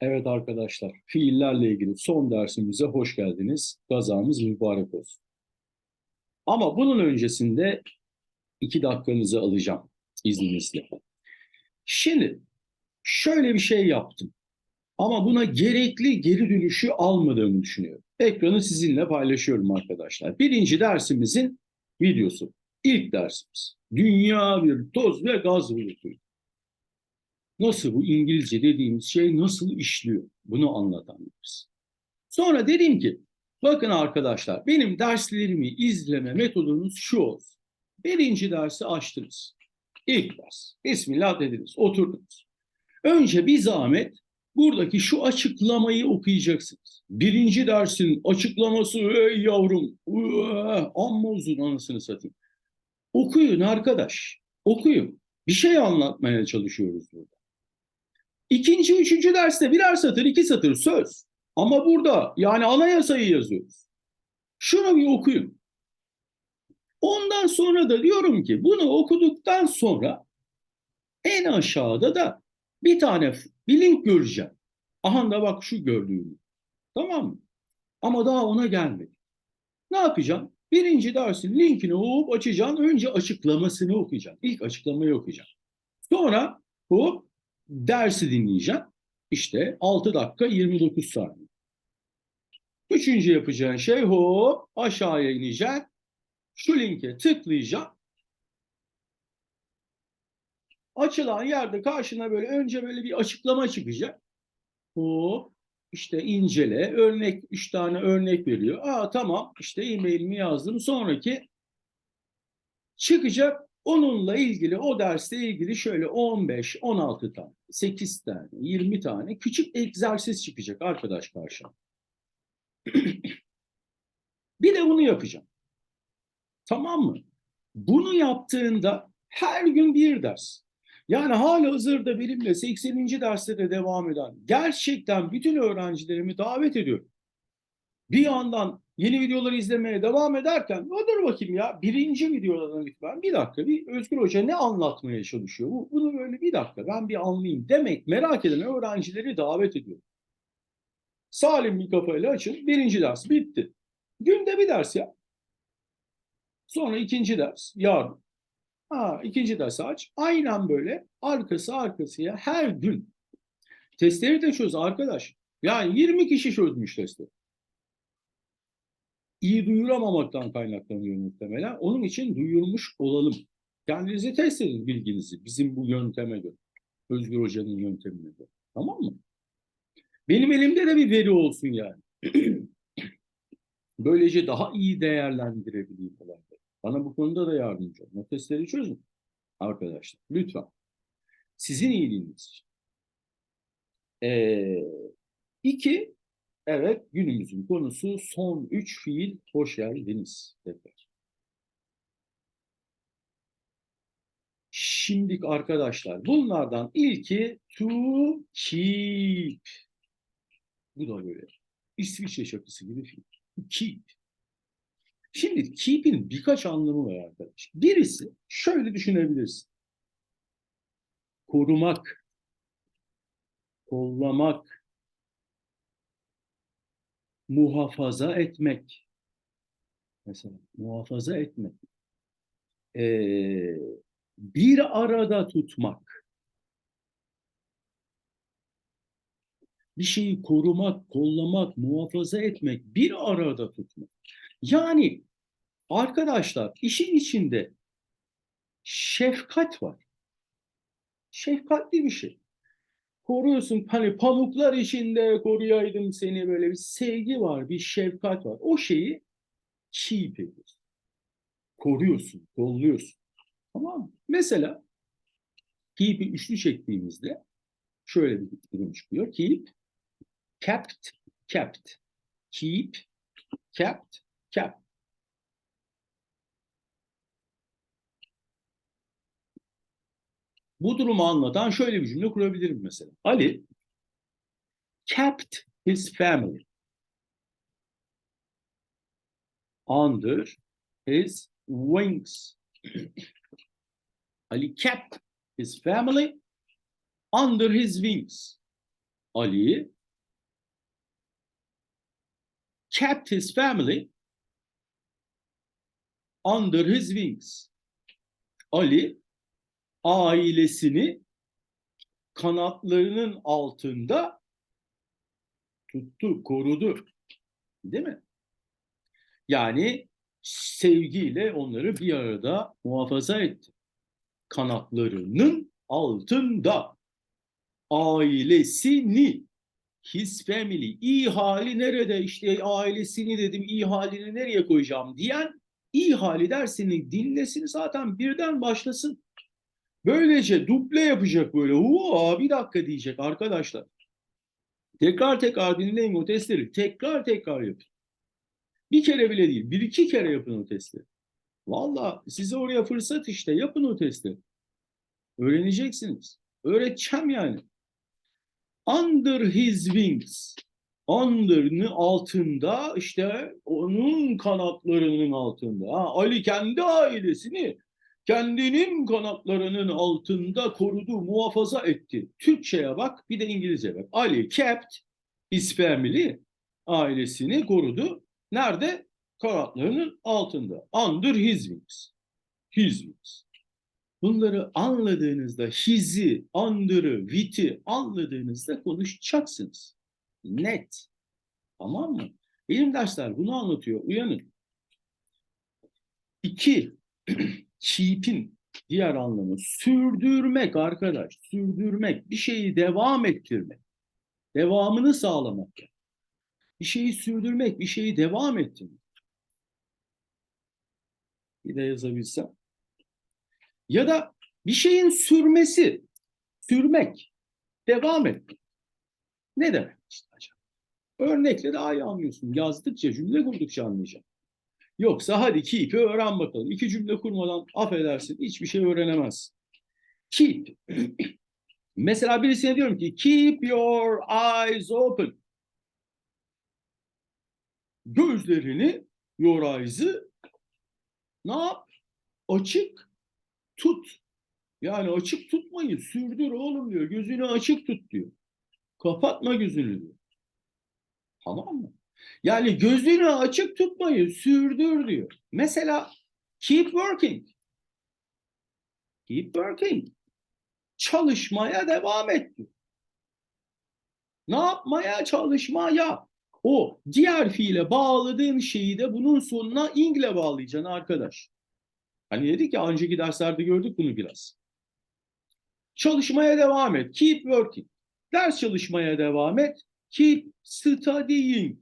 Evet arkadaşlar, fiillerle ilgili son dersimize hoş geldiniz. Gazamız mübarek olsun. Ama bunun öncesinde iki dakikanızı alacağım izninizle. Şimdi şöyle bir şey yaptım. Ama buna gerekli geri dönüşü almadığımı düşünüyorum. Ekranı sizinle paylaşıyorum arkadaşlar. Birinci dersimizin videosu. İlk dersimiz. Dünya bir toz ve gaz bulutuydu. Nasıl bu İngilizce dediğimiz şey nasıl işliyor? Bunu anlatan ders. Sonra dedim ki bakın arkadaşlar benim derslerimi izleme metodunuz şu olsun. Birinci dersi açtınız. İlk ders. Bismillah dediniz. Oturdunuz. Önce bir zahmet buradaki şu açıklamayı okuyacaksınız. Birinci dersin açıklaması ey yavrum uah, amma uzun anasını satayım. Okuyun arkadaş. Okuyun. Bir şey anlatmaya çalışıyoruz burada. İkinci, üçüncü derste birer satır, iki satır söz. Ama burada yani anayasayı yazıyoruz. Şunu bir okuyun. Ondan sonra da diyorum ki bunu okuduktan sonra en aşağıda da bir tane bir link göreceğim. Aha da bak şu gördüğüm. Tamam mı? Ama daha ona gelmedi. Ne yapacağım? Birinci dersin linkini hop açacağım. Önce açıklamasını okuyacağım. İlk açıklamayı okuyacağım. Sonra hop dersi dinleyeceğim. İşte 6 dakika 29 saniye. Üçüncü yapacağın şey hop aşağıya ineceğim. Şu linke tıklayacağım. Açılan yerde karşına böyle önce böyle bir açıklama çıkacak. Hop işte incele. Örnek üç tane örnek veriyor. Aa tamam işte e-mailimi yazdım. Sonraki çıkacak Onunla ilgili o dersle ilgili şöyle 15, 16 tane, 8 tane, 20 tane küçük egzersiz çıkacak arkadaş karşıma. bir de bunu yapacağım. Tamam mı? Bunu yaptığında her gün bir ders. Yani hala hazırda benimle 80. derste de devam eden gerçekten bütün öğrencilerimi davet ediyorum. Bir yandan yeni videoları izlemeye devam ederken dur bakayım ya birinci videodan itibaren bir dakika bir Özgür Hoca ne anlatmaya çalışıyor? Bu, bunu böyle bir dakika ben bir anlayayım demek merak eden öğrencileri davet ediyorum. Salim bir kafayla açın. Birinci ders bitti. Günde bir ders ya. Sonra ikinci ders yarın. Ha, ikinci ders aç. Aynen böyle arkası arkasıya her gün. Testleri de çöz arkadaş. Yani 20 kişi çözmüş testi iyi duyuramamaktan kaynaklanıyor muhtemelen. Onun için duyurmuş olalım. Kendinizi test edin bilginizi bizim bu yönteme göre. Özgür Hoca'nın yöntemine göre. Tamam mı? Benim elimde de bir veri olsun yani. Böylece daha iyi değerlendirebileyim olayları. Bana bu konuda da yardımcı olun. O testleri çözün arkadaşlar. Lütfen. Sizin iyiliğiniz için. Ee, iki, Evet, günümüzün konusu son üç fiil. Hoş geldiniz tekrar. Şimdi arkadaşlar bunlardan ilki to keep. Bu da böyle İsviçre şakası gibi fiil. Keep. Şimdi keep'in birkaç anlamı var arkadaşlar. Birisi şöyle düşünebilirsin. Korumak, kollamak, muhafaza etmek. Mesela muhafaza etmek. Ee, bir arada tutmak. Bir şeyi korumak, kollamak, muhafaza etmek, bir arada tutmak. Yani arkadaşlar işin içinde şefkat var. Şefkatli bir şey koruyorsun. Hani pamuklar içinde koruyaydım seni böyle bir sevgi var, bir şefkat var. O şeyi keep ediyorsun. Koruyorsun, kolluyorsun. Tamam? Mesela keep'i üçlü çektiğimizde şöyle bir durum çıkıyor. Keep, kept, kept. Keep, kept, kept. Bu durumu anlatan şöyle bir cümle kurabilirim mesela. Ali kept his family under his wings. Ali kept his family under his wings. Ali kept his family under his wings. Ali ailesini kanatlarının altında tuttu, korudu. Değil mi? Yani sevgiyle onları bir arada muhafaza etti. Kanatlarının altında ailesini his family iyi hali nerede işte ailesini dedim iyi halini nereye koyacağım diyen iyi hali dersini dinlesin zaten birden başlasın. Böylece duble yapacak böyle. Huu, bir dakika diyecek arkadaşlar. Tekrar tekrar dinleyin o testleri. Tekrar tekrar yapın. Bir kere bile değil. Bir iki kere yapın o testleri. Valla size oraya fırsat işte. Yapın o testi. Öğreneceksiniz. Öğreteceğim yani. Under his wings. Under'ını altında işte onun kanatlarının altında. Ha, Ali kendi ailesini kendinin kanatlarının altında korudu, muhafaza etti. Türkçe'ye bak, bir de İngilizce bak. Ali kept his family, ailesini korudu. Nerede? Kanatlarının altında. Under his wings. His wings. Bunları anladığınızda, his'i, under'ı, with'i anladığınızda konuşacaksınız. Net. Tamam mı? Benim dersler bunu anlatıyor. Uyanın. İki, keep'in diğer anlamı sürdürmek arkadaş. Sürdürmek, bir şeyi devam ettirmek. Devamını sağlamak. Bir şeyi sürdürmek, bir şeyi devam ettirmek. Bir de yazabilsem. Ya da bir şeyin sürmesi, sürmek, devam etmek. Ne demek işte acaba? Örnekle daha iyi anlıyorsun. Yazdıkça, cümle kurdukça anlayacaksın. Yoksa hadi keep'i öğren bakalım. İki cümle kurmadan affedersin hiçbir şey öğrenemez. Keep. Mesela birisine diyorum ki keep your eyes open. Gözlerini, your eyes'ı ne yap? Açık tut. Yani açık tutmayı sürdür oğlum diyor. Gözünü açık tut diyor. Kapatma gözünü diyor. Tamam mı? Yani gözünü açık tutmayı sürdür diyor. Mesela keep working. Keep working. Çalışmaya devam et diyor. Ne yapmaya? Çalışmaya. O diğer fiile bağladığın şeyi de bunun sonuna ingle bağlayacaksın arkadaş. Hani dedik ya önceki derslerde gördük bunu biraz. Çalışmaya devam et. Keep working. Ders çalışmaya devam et. Keep studying.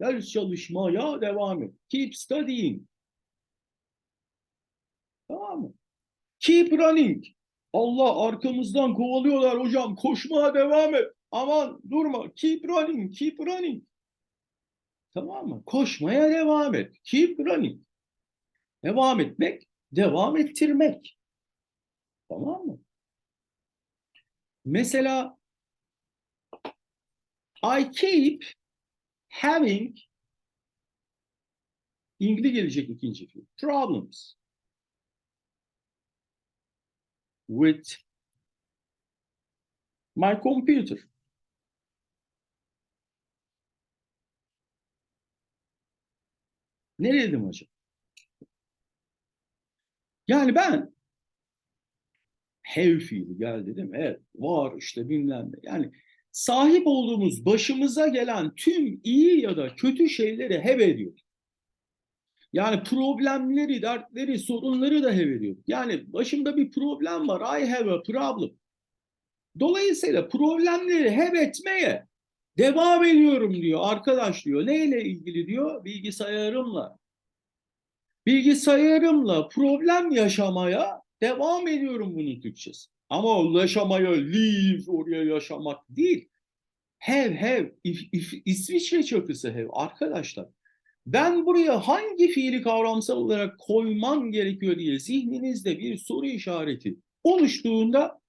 Ders çalışmaya devam et. Keep studying. Tamam mı? Keep running. Allah arkamızdan kovalıyorlar hocam. Koşmaya devam et. Aman durma. Keep running. Keep running. Tamam mı? Koşmaya devam et. Keep running. Devam etmek, devam ettirmek. Tamam mı? Mesela I keep having ilgili gelecek ikinci fiil. Problems with my computer. Ne dedim hocam? Yani ben have fiili geldi değil mi? Evet var işte bilmem ne. Yani sahip olduğumuz başımıza gelen tüm iyi ya da kötü şeyleri have ediyor. Yani problemleri, dertleri, sorunları da have ediyor. Yani başımda bir problem var. I have a problem. Dolayısıyla problemleri have etmeye devam ediyorum diyor arkadaş diyor. Neyle ilgili diyor? Bilgisayarımla. Bilgisayarımla problem yaşamaya devam ediyorum bunun Türkçesi. Ama yaşamaya live oraya yaşamak değil. Have have if, if, İsviçre çakısı have arkadaşlar. Ben buraya hangi fiili kavramsal olarak koymam gerekiyor diye zihninizde bir soru işareti oluştuğunda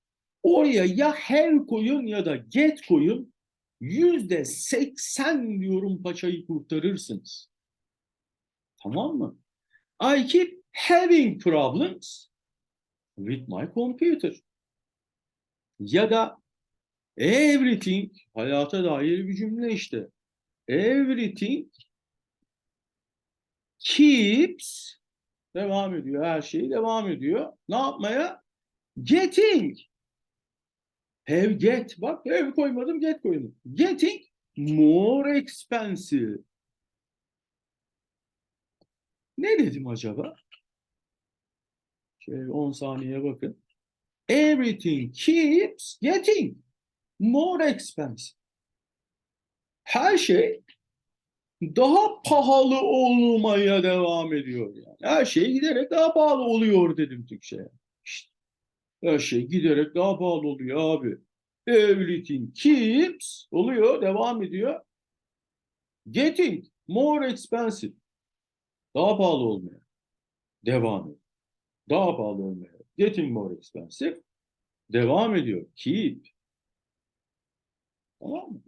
oraya ya have koyun ya da get koyun yüzde seksen diyorum paçayı kurtarırsınız. Tamam mı? I keep having problems with my computer. Ya da Everything hayata dair bir cümle işte. Everything keeps devam ediyor. Her şey devam ediyor. Ne yapmaya? Getting. Have get. Bak have koymadım get koydum. Getting more expensive. Ne dedim acaba? Şöyle 10 saniye bakın. Everything keeps getting more expensive. Her şey daha pahalı olmaya devam ediyor yani. Her şey giderek daha pahalı oluyor dedim Türkçe'ye. İşte, her şey giderek daha pahalı oluyor abi. Everything keeps oluyor, devam ediyor. Getting more expensive. Daha pahalı olmaya. Devam ediyor. Daha pahalı olmaya. Getting more expensive. Devam ediyor. Keep. Tamam mı?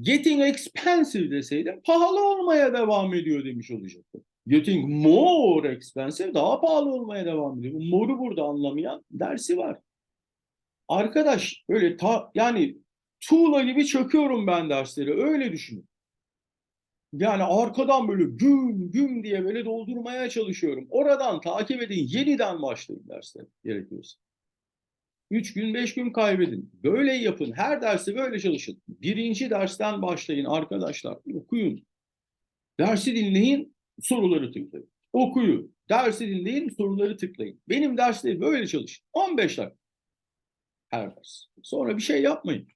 Getting expensive deseydim pahalı olmaya devam ediyor demiş olacaktım. Getting more expensive daha pahalı olmaya devam ediyor. More'u burada anlamayan dersi var. Arkadaş öyle ta, yani tuğla gibi çöküyorum ben dersleri öyle düşünün. Yani arkadan böyle güm güm diye böyle doldurmaya çalışıyorum. Oradan takip edin, yeniden başlayın dersler gerekiyorsa. Üç gün, beş gün kaybedin. Böyle yapın. Her dersi böyle çalışın. Birinci dersten başlayın arkadaşlar. Okuyun. Dersi dinleyin, soruları tıklayın. Okuyun. Dersi dinleyin, soruları tıklayın. Benim dersleri böyle çalışın. 15 dakika. Her ders. Sonra bir şey yapmayın.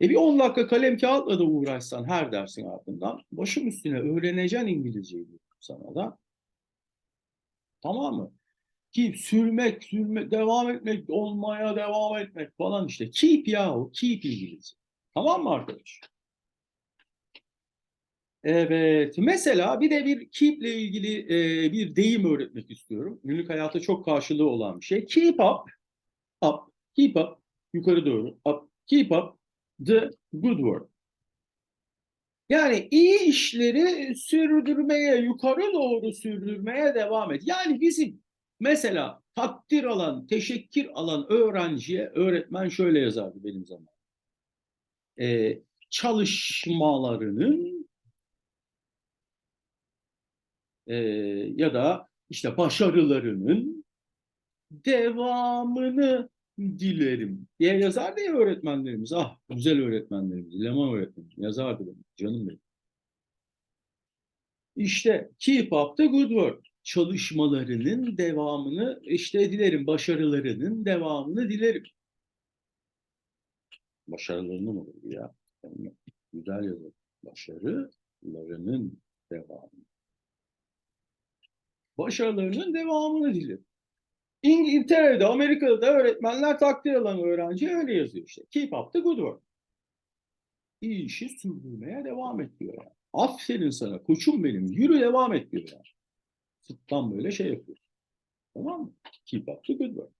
E bir 10 dakika kalem kağıtla da uğraşsan her dersin ardından başım üstüne öğreneceksin İngilizceyi sana da. Tamam mı? Keep, sürmek, sürmek, devam etmek, olmaya devam etmek falan işte. Keep ya o, keep İngilizce. Tamam mı arkadaş? Evet, mesela bir de bir keep ile ilgili e, bir deyim öğretmek istiyorum. Günlük hayatta çok karşılığı olan bir şey. Keep up, up, keep up, yukarı doğru, up, keep up the good work. Yani iyi işleri sürdürmeye, yukarı doğru sürdürmeye devam et. Yani bizim mesela takdir alan, teşekkür alan öğrenciye öğretmen şöyle yazardı benim zamanım. Ee, çalışmalarının e, ya da işte başarılarının devamını dilerim diye yazardı ya öğretmenlerimiz. Ah güzel öğretmenlerimiz, Leman öğretmenim yazardı benim, canım benim. İşte keep up the good work. Çalışmalarının devamını işte dilerim, başarılarının devamını dilerim. Başarılarını mı olur ya? Yani güzel yazar. Başarılarının devamını. Başarılarının devamını dilerim. İngiltere'de, Amerika'da da öğretmenler takdir alan öğrenci öyle yazıyor işte. Keep up the good work. İyi işi sürdürmeye devam et diyor yani. Aferin sana koçum benim. Yürü devam et diyor yani. Sıttan böyle şey yapıyor. Tamam mı? Keep up the good work.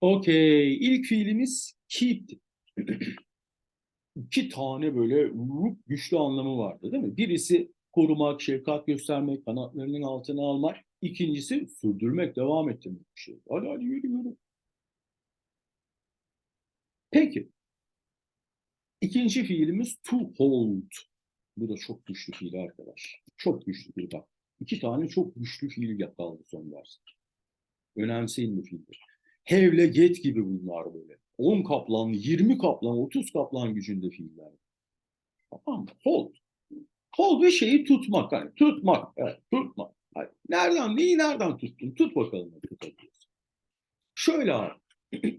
Okey. İlk fiilimiz keep. İki tane böyle güçlü anlamı vardı değil mi? Birisi korumak, şefkat göstermek, kanatlarının altına almak. İkincisi sürdürmek, devam ettirmek bir şey. Hadi hadi yürü yürü. Peki. İkinci fiilimiz to hold. Bu da çok güçlü fiil arkadaş. Çok güçlü fiil bak. İki tane çok güçlü fiil yakaladı son ders. Önemseyin bu fiilleri. Hevle get gibi bunlar böyle. 10 kaplan, 20 kaplan, 30 kaplan gücünde fiiller. Tamam mı? Hold. Hold bir şeyi tutmak. Hani tutmak. Evet, tutmak. Nereden, neyi nereden tuttun? Tut bakalım. Tutabiliyorsun. Şöyle abi.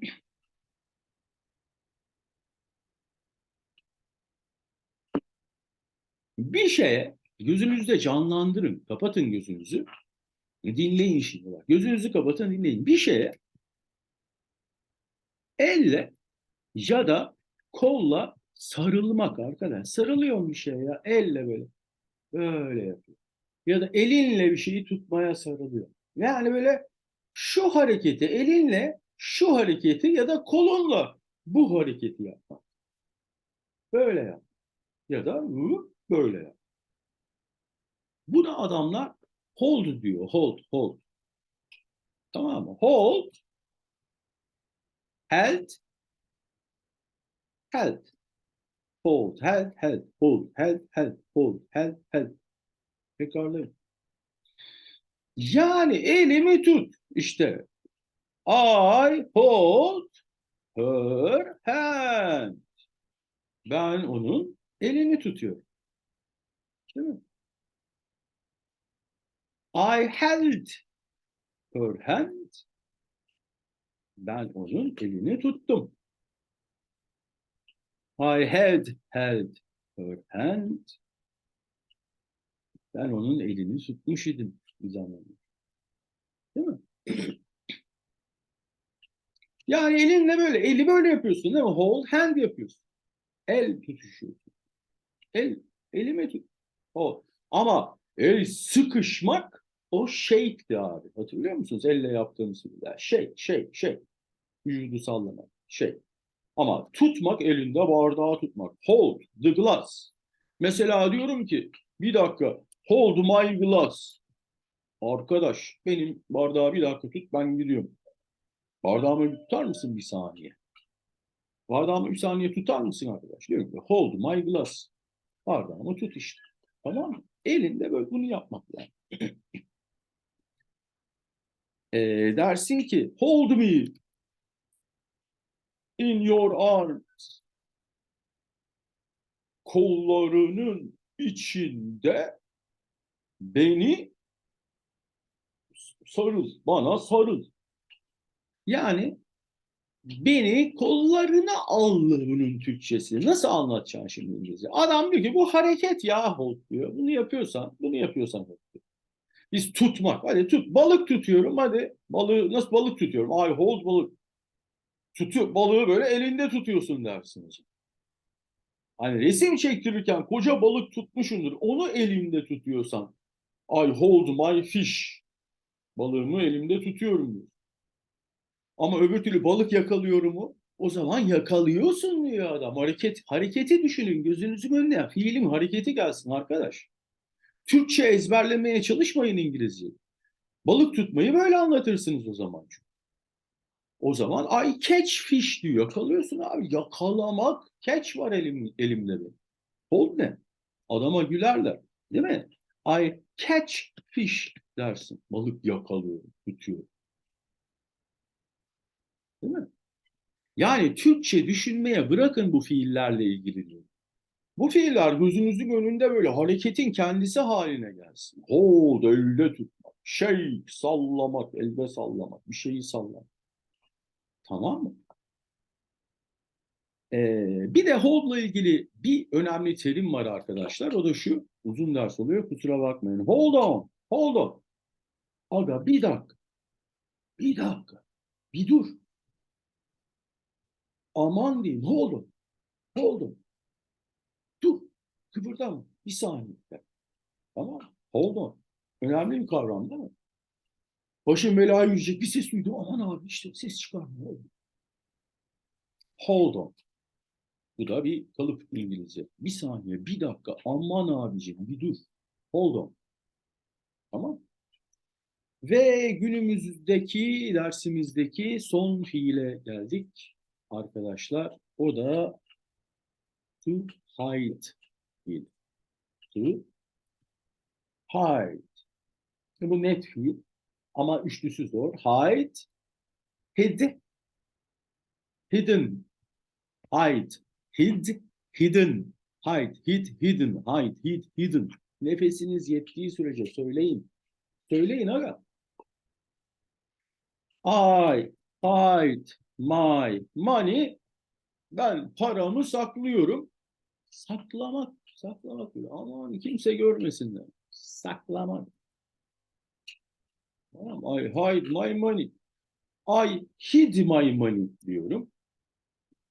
bir şeye gözünüzde canlandırın. Kapatın gözünüzü. Dinleyin şimdi bak. Gözünüzü kapatın dinleyin. Bir şeye elle ya da kolla sarılmak arkadaş. Sarılıyor bir şeye ya elle böyle. Böyle yapıyor. Ya da elinle bir şeyi tutmaya sarılıyor. Yani böyle şu hareketi elinle şu hareketi ya da kolunla bu hareketi yapmak. Böyle yap. Ya da böyle yap. Bu da adamlar hold diyor. Hold, hold. Tamam mı? Hold held, held. Hold, held, held, hold, held, held, hold, held, held. Tekrarlayın. Yani elimi tut. İşte I hold her hand. Ben onun elini tutuyorum. Değil mi? I held her hand. Ben onun elini tuttum. I had held her hand. Ben onun elini tutmuş idim bir zaman. Değil mi? Yani elinle böyle, eli böyle yapıyorsun değil mi? Hold hand yapıyorsun. El tutuşuyorsun. El, elime tut. O. Ama el sıkışmak o shake'ti abi. Hatırlıyor musunuz? Elle yaptığımız gibi. Şey, şey, şey. Vücudu sallamak. Şey. Ama tutmak elinde bardağı tutmak. Hold the glass. Mesela diyorum ki bir dakika hold my glass. Arkadaş benim bardağı bir dakika tut ben gidiyorum. Bardağımı tutar mısın bir saniye? Bardağımı bir saniye tutar mısın arkadaş? Diyorum ki hold my glass. Bardağımı tut işte. Tamam mı? Elinde böyle bunu yapmak lazım. e, dersin ki hold me in your arms. Kollarının içinde beni sarıl, bana sarıl. Yani beni kollarına al bunun Türkçesi. Nasıl anlatacaksın şimdi İngilizce? Adam diyor ki bu hareket ya hold diyor. Bunu yapıyorsan, bunu yapıyorsan diyor. Biz tutmak. Hadi tut. Balık tutuyorum. Hadi. Balığı nasıl balık tutuyorum? I hold balık. Tutuyor. Balığı böyle elinde tutuyorsun dersin. Hani resim çektirirken koca balık tutmuşundur. Onu elimde tutuyorsan I hold my fish. Balığımı elimde tutuyorum diyor. Ama öbür türlü balık yakalıyorumu o zaman yakalıyorsun diyor adam. Hareket, hareketi düşünün gözünüzün önüne. Fiilin hareketi gelsin arkadaş. Türkçe ezberlemeye çalışmayın İngilizce. Balık tutmayı böyle anlatırsınız o zaman. O zaman I catch fish diyor. Yakalıyorsun abi. Yakalamak. Catch var elim, elimde benim. Hold ne? Adama gülerler. Değil mi? I catch fish dersin. Balık yakalıyorum, tutuyorum. Değil mi? Yani Türkçe düşünmeye bırakın bu fiillerle ilgili. Bu fiiller gözünüzün önünde böyle hareketin kendisi haline gelsin. Hold, elde tutmak, shake, sallamak, elde sallamak, bir şeyi sallamak. Tamam mı? Ee, bir de hold'la ilgili bir önemli terim var arkadaşlar. O da şu. Uzun ders oluyor. Kusura bakmayın. Hold on. Hold on. Aga bir dakika. Bir dakika. Bir dur. Aman diyeyim. Hold on. Hold on. Dur. Kıpırdama. Bir saniye. Tamam. Hold on. Önemli bir kavram değil mi? Başım belaya girecek bir ses duydum. Aman abi işte ses çıkarmıyor. Hold on. Bu da bir kalıp İngilizce. Bir saniye, bir dakika. Aman abicim bir dur. Hold on. Tamam. Ve günümüzdeki dersimizdeki son fiile geldik arkadaşlar. O da to hide fiil. To hide. Bu net fiil ama üçlüsü zor. Hide, hid, hidden, hide, hid, hidden, hide, hid, hidden, hide, hid, hidden. Nefesiniz yettiği sürece söyleyin. Söyleyin aga. I hide my money. Ben paramı saklıyorum. Saklamak, saklamak. Aman kimse görmesin de. Saklamak. Tamam, I hide my money. I hid my money diyorum.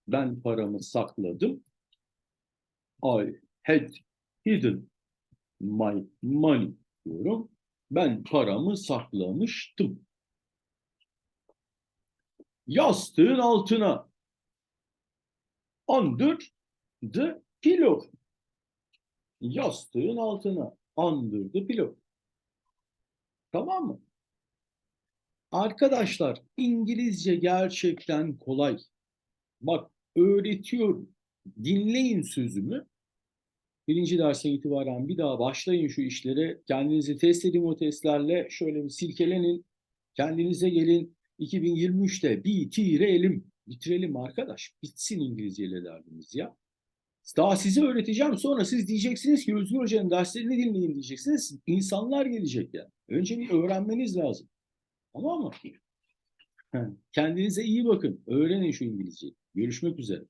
Ben paramı sakladım. I had hidden my money diyorum. Ben paramı saklamıştım. Yastığın altına. Under the pillow. Yastığın altına. Under the pillow. Tamam mı? Arkadaşlar İngilizce gerçekten kolay. Bak öğretiyorum. Dinleyin sözümü. Birinci dersten itibaren bir daha başlayın şu işlere. Kendinizi test edin o testlerle. Şöyle bir silkelenin. Kendinize gelin. 2023'te bitirelim. Bitirelim arkadaş. Bitsin İngilizceyle derdimiz ya. Daha size öğreteceğim. Sonra siz diyeceksiniz ki Özgür Hoca'nın derslerini dinleyin diyeceksiniz. İnsanlar gelecek ya. Önce bir öğrenmeniz lazım. Tamam mı? Kendinize iyi bakın. Öğrenin şu İngilizceyi. Görüşmek üzere.